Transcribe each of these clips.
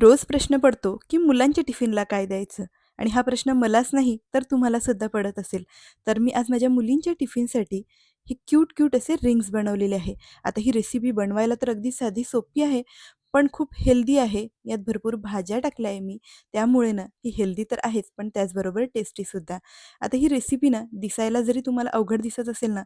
रोज प्रश्न पडतो की मुलांच्या टिफिनला काय द्यायचं? आणि हा प्रश्न मलाच नाही तर तुम्हाला सुद्धा पडत असेल. तर मी आज माझ्या मुलींच्या टिफिनसाठी ही क्यूट क्यूट असे रिंग्स बनवलेले आहे. आता ही रेसिपी बनवायला तर अगदी साधी सोपी आहे पण खूप हेल्दी आहे. यात भरपूर भाज्या टाकल्या आहे मी. त्यामुळे ना ही हेल्दी तर आहेच पण त्याचबरोबर टेस्टीसुद्धा आता ही रेसिपी ना दिसायला जरी तुम्हाला अवघड दिसत असेल ना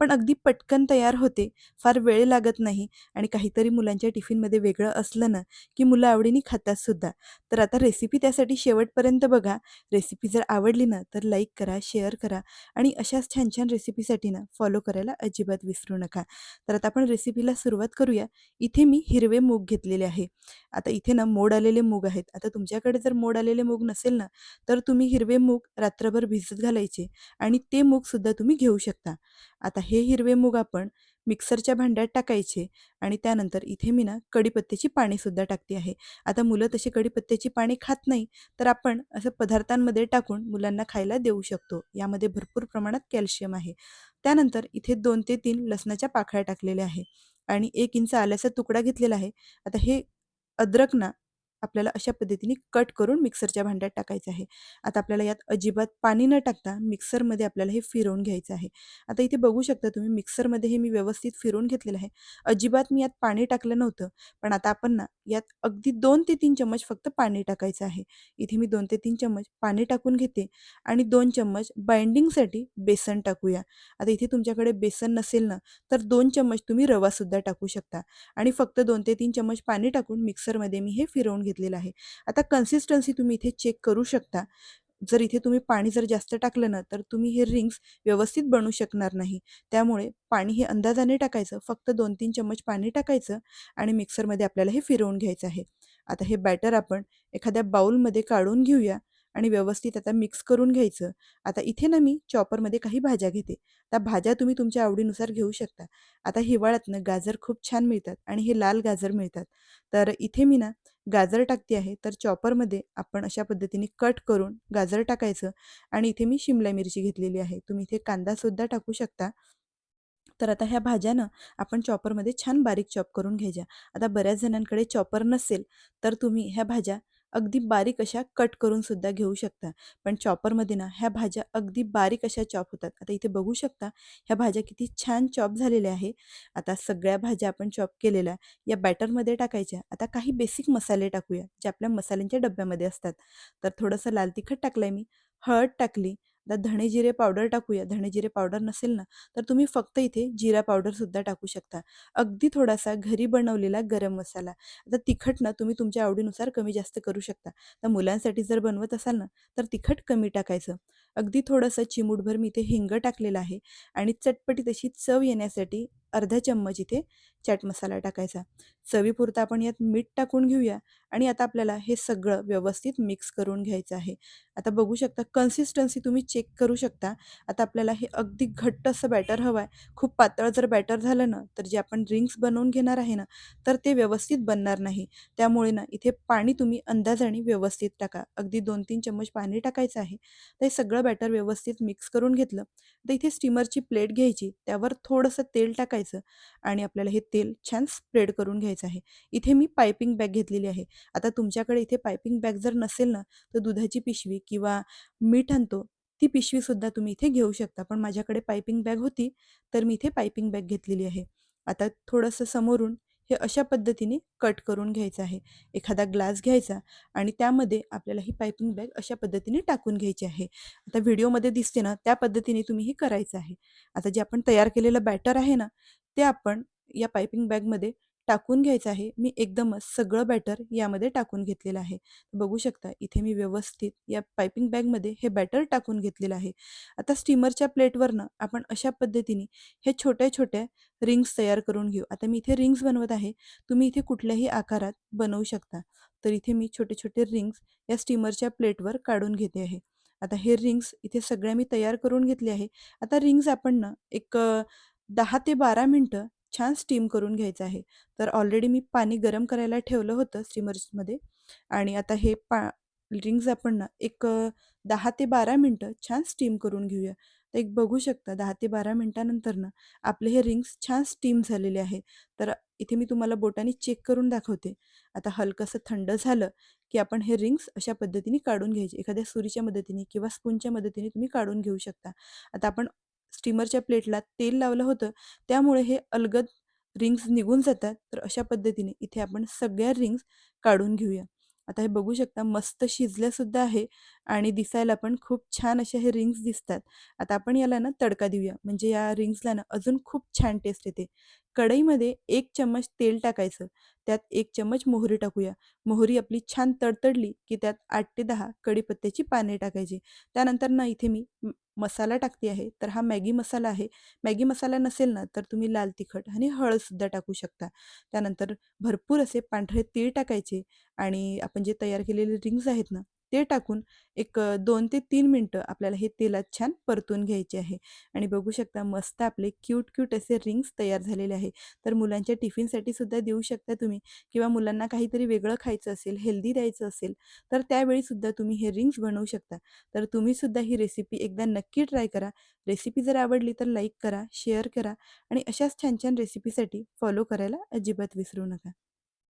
पण अगदी पटकन तयार होते फार वेळ लागत नाही आणि काहीतरी मुलांच्या टिफिनमध्ये वेगळं असलं ना की मुलं आवडीने खातात सुद्धा. तर आता रेसिपी त्यासाठी शेवटपर्यंत बघा. रेसिपी जर आवडली ना तर लाईक करा शेअर करा आणि अशाच छान छान रेसिपीसाठी ना फॉलो करायला अजिबात विसरू नका. तर आता आपण रेसिपीला सुरुवात करूया. इथे मी हिरवे मूग घेतलेले आहे. आता इथे ना मोड आलेले मूग आहेत. आता तुमच्याकडे जर मोड आलेले मूग नसेल ना तर तुम्ही हिरवे मूग रात्रभर भिजत घालायचे आणि ते मूगसुद्धा तुम्ही घेऊ शकता. आता हे हिरवे मूग आपण मिक्सरच्या भांड्यात टाकायचे आणि त्यानंतर इथे मी ना कडीपत्त्याची पाणीसुद्धा टाकते आहे. आता मुलं तशी कडीपत्त्याची पाणी खात नाही तर आपण असं पदार्थांमध्ये टाकून मुलांना खायला देऊ शकतो. यामध्ये भरपूर प्रमाणात कॅल्शियम आहे. त्यानंतर इथे दोन ते तीन लसणाच्या पाखळ्या टाकलेल्या आहे आणि एक इंच आल्याचा तुकडा घेतलेला आहे. आता हे अद्रक ना आपल्याला अशा पद्धतीने कट करून मिक्सरच्या भांड्यात टाकायचं आहे. आता आपल्याला यात अजिबात पाणी न टाकता मिक्सरमध्ये आपल्याला हे फिरवून घ्यायचं आहे. आता इथे बघू शकता तुम्ही मिक्सरमध्ये हे मी व्यवस्थित फिरवून घेतलेलं आहे. अजिबात मी यात पाणी टाकलं नव्हतं पण आता आपण ना यात अगदी दोन ते तीन चम्मच फक्त पाणी टाकायचं आहे. इथे मी दोन ते तीन चम्मच पाणी टाकून घेते आणि दोन चम्मच बाइंडिंगसाठी बेसन टाकूया. आता इथे तुमच्याकडे बेसन नसेल ना तर दोन चम्मच तुम्ही रवासुद्धा टाकू शकता. आणि फक्त दोन ते तीन चम्मच पाणी टाकून मिक्सरमध्ये मी हे फिरवून घेते. घेतलेलं आहे. आता कन्सिस्टन्सी तुम्ही इथे चेक करू शकता. जर इथे तुम्ही पाणी जर जास्त टाकलं ना तर तुम्ही हे रिंग्स व्यवस्थित बनू शकणार नाही. त्यामुळे पाणी हे अंदाजाने टाकायचं फक्त दोन तीन चम्मच पाणी टाकायचं आणि मिक्सरमध्ये आपल्याला हे फिरवून घ्यायचं आहे. आता हे बॅटर आपण एखाद्या बाउलमध्ये काढून घेऊया. आणि व्यवस्थित आता मिक्स करून घ्यायचं. आता इथे ना मी चॉपरमध्ये काही भाज्या घेते. त्या भाज्या तुम्ही तुमच्या आवडीनुसार घेऊ शकता. आता हिवाळ्यातनं गाजर खूप छान मिळतात आणि हे लाल गाजर मिळतात. तर इथे मी ना गाजर टाकते आहे. तर चॉपरमध्ये आपण अशा पद्धतीने कट करून गाजर टाकायचं आणि इथे मी शिमला मिरची घेतलेली आहे. तुम्ही इथे कांदासुद्धा टाकू शकता. तर आता ह्या भाज्यानं आपण चॉपरमध्ये छान बारीक चॉप करून घ्यायच्या. आता बऱ्याच जणांकडे चॉपर नसेल तर तुम्ही ह्या भाज्या अगदी बारीक अशा कट करून सुद्धा घेऊ शकता. पण चॉपरमध्ये ना ह्या भाज्या अगदी बारीक अशा चॉप होतात. आता इथे बघू शकता ह्या भाज्या किती छान चॉप झालेल्या आहे. आता सगळ्या भाज्या आपण चॉप केलेल्या या बॅटरमध्ये टाकायच्या. आता काही बेसिक मसाले टाकूया जे आपल्या मसाल्यांच्या डब्यामध्ये असतात. तर थोडंसं लाल तिखट टाकलं आहे मी हळद टाकली त्यात धणे जिरे पावडर टाकूया. धणे जिरे पावडर नसेल ना तर तुम्ही फक्त इथे जिरा पावडरसुद्धा टाकू शकता. अगदी थोडासा घरी बनवलेला गरम मसाला. आता तिखट ना तुम्ही तुमच्या आवडीनुसार कमी जास्त करू शकता. तर मुलांसाठी जर बनवत असाल ना तर तिखट कमी टाकायचं. अगदी थोडंसं चिमूटभर मी इथे हिंग टाकलेलं आहे आणि चटपटी तशी चव येण्यासाठी अर्धा चम्मच इथे चाट मसाला टाकायचा. चवीपुरता आपण यात मीठ टाकून घेऊया आणि आता आपल्याला हे सगळं व्यवस्थित मिक्स करून घ्यायचं आहे. आता बघू शकता कन्सिस्टन्सी तुम्ही चेक करू शकता. आता आपल्याला हे अगदी घट्ट असं बॅटर हवं आहे खूप पातळ जर बॅटर झालं ना तर जे आपण ड्रिंक्स बनवून घेणार आहे ना तर ते व्यवस्थित बनणार नाही. त्यामुळे ना इथे पाणी तुम्ही अंदाजाने व्यवस्थित टाका. अगदी दोन तीन चम्मच पाणी टाकायचं आहे. तर हे सगळं बॅटर व्यवस्थित मिक्स करून घेतलं. तर इथे स्टीमरची प्लेट घ्यायची. त्यावर थोडंसं तेल टाकायचं आणि आपल्याला हे तेल छान स्प्रेड करून घ्यायचं. आहे. इथे मी पायपिंग बॅग घेतलेली आहे. आता तुमच्याकडे इथे पायपिंग बॅग जर नसेल ना तर दुधाची पिशवी किंवा मीठ आणतो ती पिशवीसुद्धा तुम्ही इथे घेऊ शकता. पण माझ्याकडे पायपिंग बॅग होती तर मी इथे पायपिंग बॅग घेतलेली आहे. आता थोडंसं समोरून हे अशा पद्धतीने कट करून घ्यायचं आहे. एखादा ग्लास घ्यायचा आणि त्यामध्ये आपल्याला ही पायपिंग बॅग अशा पद्धतीने टाकून घ्यायची आहे. आता व्हिडिओमध्ये दिसते ना त्या पद्धतीने तुम्ही हे करायचं आहे. आता जे आपण तयार केलेलं बॅटर आहे ना ते आपण या पायपिंग बॅगमध्ये टाकून घ्यायचं आहे. मी एकदमच सगळं बॅटर यामध्ये टाकून घेतलेलं आहे. बघू शकता इथे मी व्यवस्थित या पायपिंग बॅगमध्ये हे बॅटर टाकून घेतलेलं आहे. आता स्टीमरच्या प्लेटवरनं आपण अशा पद्धतीने हे छोट्या छोट्या रिंग्स तयार करून घेऊ. आता मी इथे रिंग्स बनवत आहे. तुम्ही इथे कुठल्याही आकारात बनवू शकता. तर इथे मी छोटे छोटे रिंग्स या स्टीमरच्या प्लेटवर काढून घेते आहे. आता हे रिंग्स इथे सगळ्या मी तयार करून घेतले आहे. आता रिंग्स आपण ना एक दहा ते बारा मिनटं छान स्टीम करून घ्यायचं आहे तर ऑलरेडी मी पाणी गरम करायला ठेवलं होतं स्टीमर्समध्ये आणि आता हे पा रिंग्स आपण ना एक दहा ते बारा मिनटं छान स्टीम करून घेऊया तर एक बघू शकता दहा ते बारा मिनटानंतर ना आपले हे रिंग्स छान स्टीम झालेले आहे. तर इथे मी तुम्हाला बोटाने चेक करून दाखवते. आता हलकंसं थंड झालं, की आपण हे रिंग्स अशा पद्धतीने काढून घ्यायचे. एखाद्या सुरीच्या मदतीने किंवा स्पूनच्या मदतीने तुम्ही काढून घेऊ शकता. आता आपण स्टीमरच्या प्लेटला तेल लावलं होतं, त्यामुळे हे अलगद रिंग्स निघून जातात. तर अशा पद्धतीने इथे आपण सगळ्या रिंग्स काढून घेऊया. आता हे बघू शकता मस्त शिजल्यासुद्धा आहे आणि दिसायला पण खूप छान अशा हे रिंग्स दिसतात. आता आपण याला ना तडका देऊया, म्हणजे या रिंग्सला ना अजून खूप छान टेस्ट येते. कढईमध्ये एक चम्मच तेल टाकायचं, त्यात एक चम्मच मोहरी टाकूया. मोहरी आपली छान तडतडली, की त्यात आठ ते दहा कढीपत्त्याची पाने टाकायची. त्यानंतर ना इथे मी मसाला टाकते आहे, तर हा मॅगी मसाला आहे. मॅगी मसाला नसेल ना, तर तुम्ही लाल तिखट आणि हळदसुद्धा टाकू शकता. त्यानंतर भरपूर असे पांढरे तीळ टाकायचे आणि आपण जे तयार केलेले रिंग्स आहेत ना, ते टाकून एक दोन ते तीन मिनटं आपल्याला हे तेलात छान परतून घ्यायचे आहे आणि बघू शकता मस्त आपले क्यूट क्यूट असे रिंग्स तयार झालेले आहे. तर मुलांच्या टिफिनसाठी सुद्धा देऊ शकता तुम्ही किंवा मुलांना काहीतरी वेगळं खायचं असेल, हेल्दी द्यायचं असेल, तर त्यावेळीसुद्धा तुम्ही हे रिंग्स बनवू शकता. तर तुम्हीसुद्धा ही रेसिपी एकदा नक्की ट्राय करा. रेसिपी जर आवडली तर लाईक करा, शेअर करा आणि अशाच छान छान रेसिपीसाठी फॉलो करायला अजिबात विसरू नका.